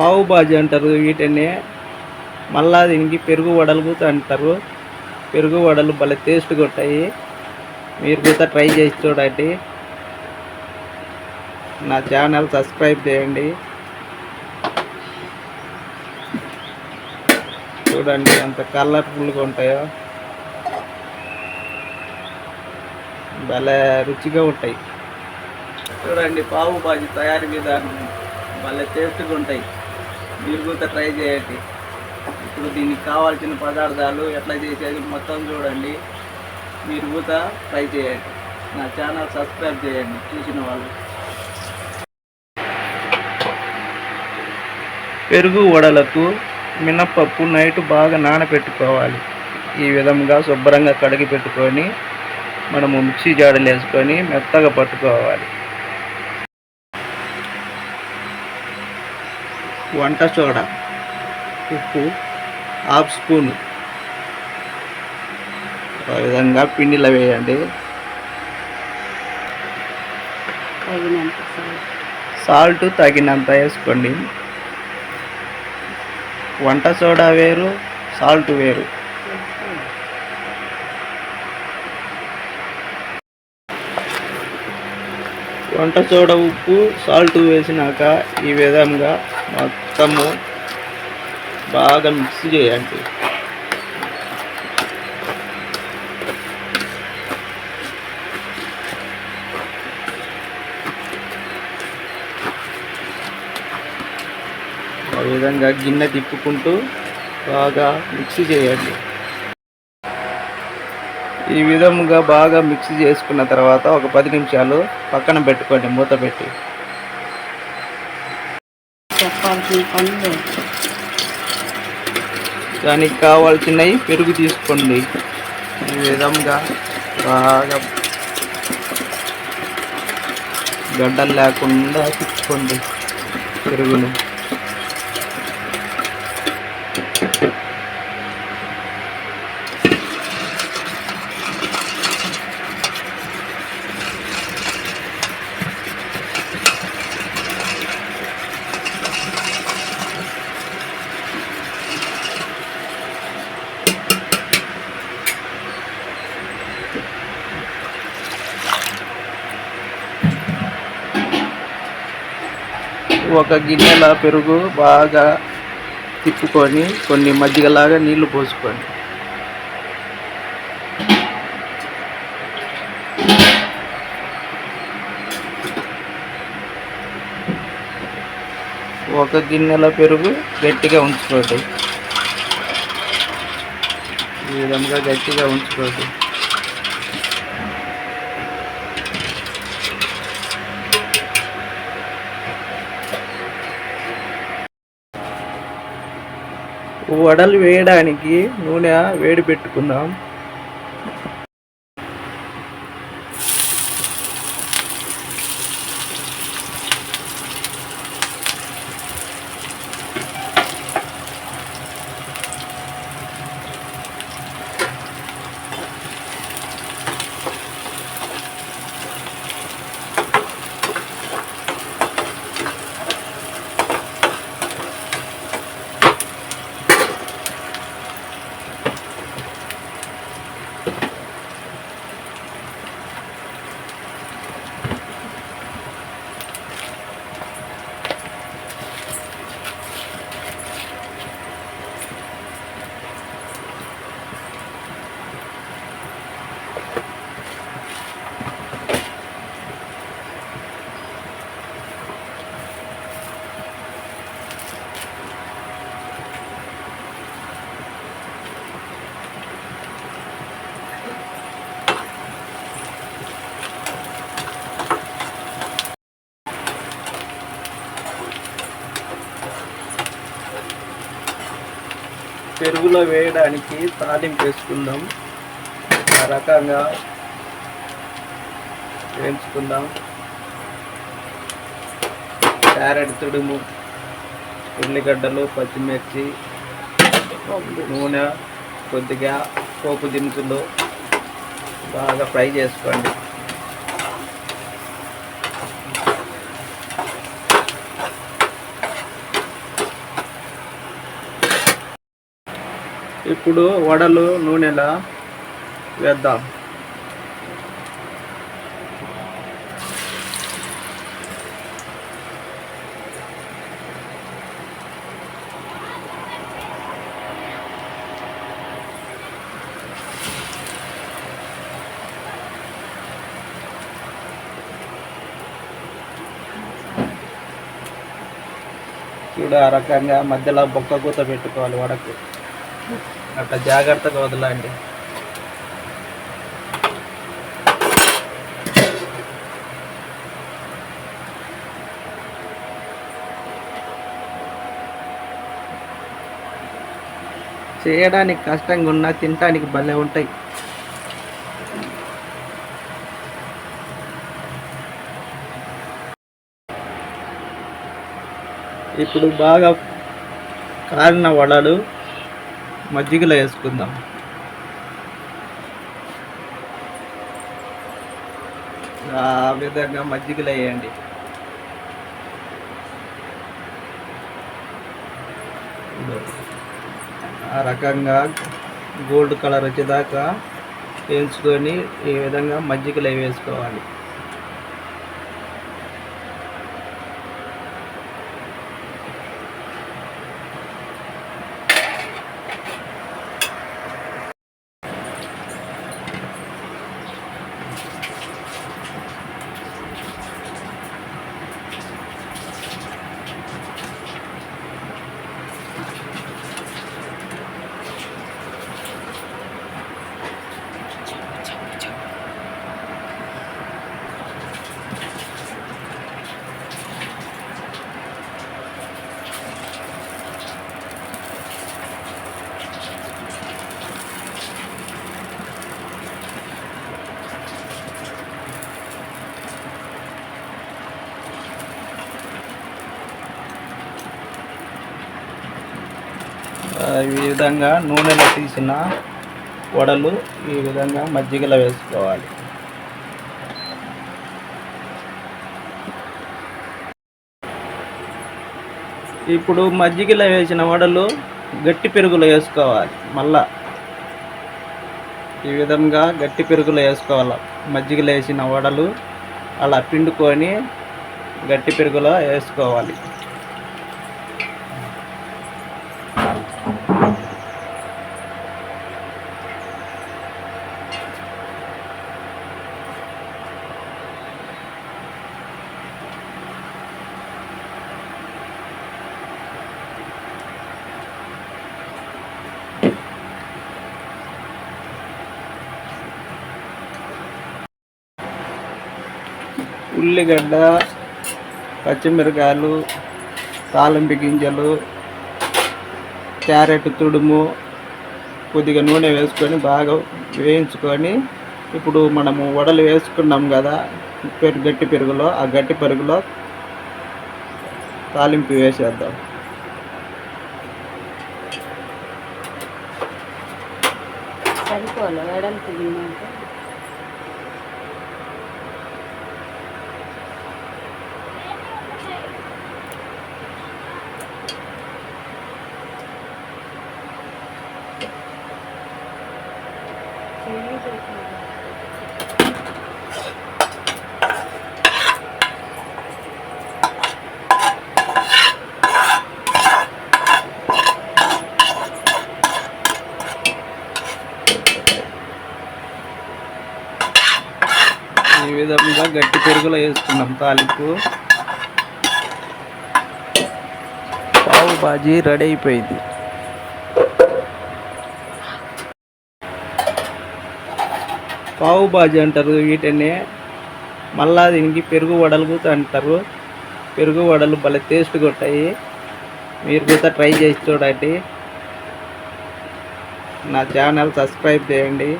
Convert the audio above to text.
పావు బాజీ అంటారు వీటిని మళ్ళా దీనికి పెరుగు వడలు కూడా అంటారు. పెరుగు వడలు భలే టేస్ట్గా ఉంటాయి. మీరు కూడా ట్రై చేసి చూడండి. నా ఛానల్ సబ్స్క్రైబ్ చేయండి. చూడండి ఎంత కలర్ఫుల్గా ఉంటాయో. భలే రుచిగా ఉంటాయి. చూడండి పావు బాజీ తయారీ విధానం భలే టేస్ట్గా ఉంటాయి. మీరు కూడా ట్రై చేయండి. ఇప్పుడు దీనికి కావాల్సిన పదార్థాలు ఎట్లా చేసేది మొత్తం చూడండి. మీరు కూడా ట్రై చేయండి. నా ఛానల్ సబ్స్క్రైబ్ చేయండి. చూసిన వాళ్ళు. పెరుగు వడలకు మినప్పప్పు నైట్ బాగా నానబెట్టుకోవాలి ఈ విధంగా శుభ్రంగా కడిగి పెట్టుకొని మనము మిక్సీ జాడలు వేసుకొని మెత్తగా పట్టుకోవాలి. వంట సోడా ఉప్పు హాఫ్ స్పూన్. ఆ విధంగా పిండిలో వేయండి. సాల్ట్ తగినంత వేసుకోండి. వంట సోడా వేరు సాల్ట్ వేరు. వంట సోడా ఉప్పు సాల్ట్ వేసినాక ఈ విధంగా మొత్తము బాగా మిక్స్ చేయండి. ఆ విధంగా గిన్నె తిప్పుకుంటూ బాగా మిక్స్ చేయండి. ఈ విధంగా బాగా మిక్స్ చేసుకున్న తర్వాత ఒక పది నిమిషాలు పక్కన పెట్టుకోండి మూత పెట్టి. దానికి కావాల్సినవి పెరుగు తీసుకోండి. ఈ విధంగా బాగా గడ్డలు లేకుండా తిప్పుకోండి పెరుగును. ఒక గిన్నెల పెరుగు బాగా తిప్పుకొని కొన్ని మజ్జిగలాగా నీళ్ళు పోసుకోండి ఒక గిన్నెల పెరుగు గట్టిగా ఉంచుకోండి. ఈ విధంగా గట్టిగా ఉంచుకోండి. వడలు వేయడానికి నూనె వేడి పెట్టుకుందాం. పెరుగులో వేయడానికి తాలింపు వేసుకుందాం. ఆ రకంగా వేయించుకుందాం. క్యారెట్ తుడుము ఉల్లిగడ్డలు పచ్చిమిర్చి నూనె కొద్దిగా పోపు దినుసులు బాగా ఫ్రై చేసుకోండి. ఇప్పుడు వడలు నూనెలా వేద్దాం. చూడు ఆ రకంగా మధ్యలో బొక్క కూత పెట్టుకోవాలి వడకు. అట్లా జాగ్రత్తగా వదలండి. చేయడానికి కష్టంగా ఉన్నా తినడానికి భలే ఉంటాయి. ఇప్పుడు బాగా కారిన వడలు మజ్జిగలో వేసుకుందాం. ఆ విధంగా మజ్జిగలు వేయండి. ఆ రకంగా గోల్డ్ కలర్ వచ్చేదాకా వేయించుకొని ఈ విధంగా మజ్జిగలు వేసుకోవాలి. ఈ విధంగా నూనెలో తీసిన వడలు ఈ విధంగా మజ్జిగలో వేసుకోవాలి. ఇప్పుడు మజ్జిగలో వేసిన వడలు గట్టి పెరుగులో వేసుకోవాలి మళ్ళా. ఈ విధంగా గట్టి పెరుగులో వేసుకోవాలి. మజ్జిగలో వేసిన వడలు అలా పిండుకొని గట్టి పెరుగులో వేసుకోవాలి. ఉల్లిగడ్డ పచ్చిమిరకాయలు తాలింపు గింజలు క్యారెట్ తుడుము కొద్దిగా నూనె వేసుకొని బాగా వేయించుకొని ఇప్పుడు మనము వడలు వేసుకున్నాం కదా పెరుగు గట్టి పెరుగులో ఆ గట్టి పెరుగులో తాలింపు వేసేద్దాం. సరిపోలే వెడల్పు ఈ విధంగా గట్టి పెరుగులో వేసుకున్నాం తాలింపు. పావు బాజీ రెడీ అయిపోయింది. పావు బాజీ అంటారు వీటిని మళ్ళా దీనికి పెరుగు వడలు కూడా అంటారు. పెరుగు వడలు భలే టేస్ట్గా ఉంటాయి. మీరు కూడా ట్రై చేసి చూడండి. నా ఛానల్ సబ్స్క్రైబ్ చేయండి.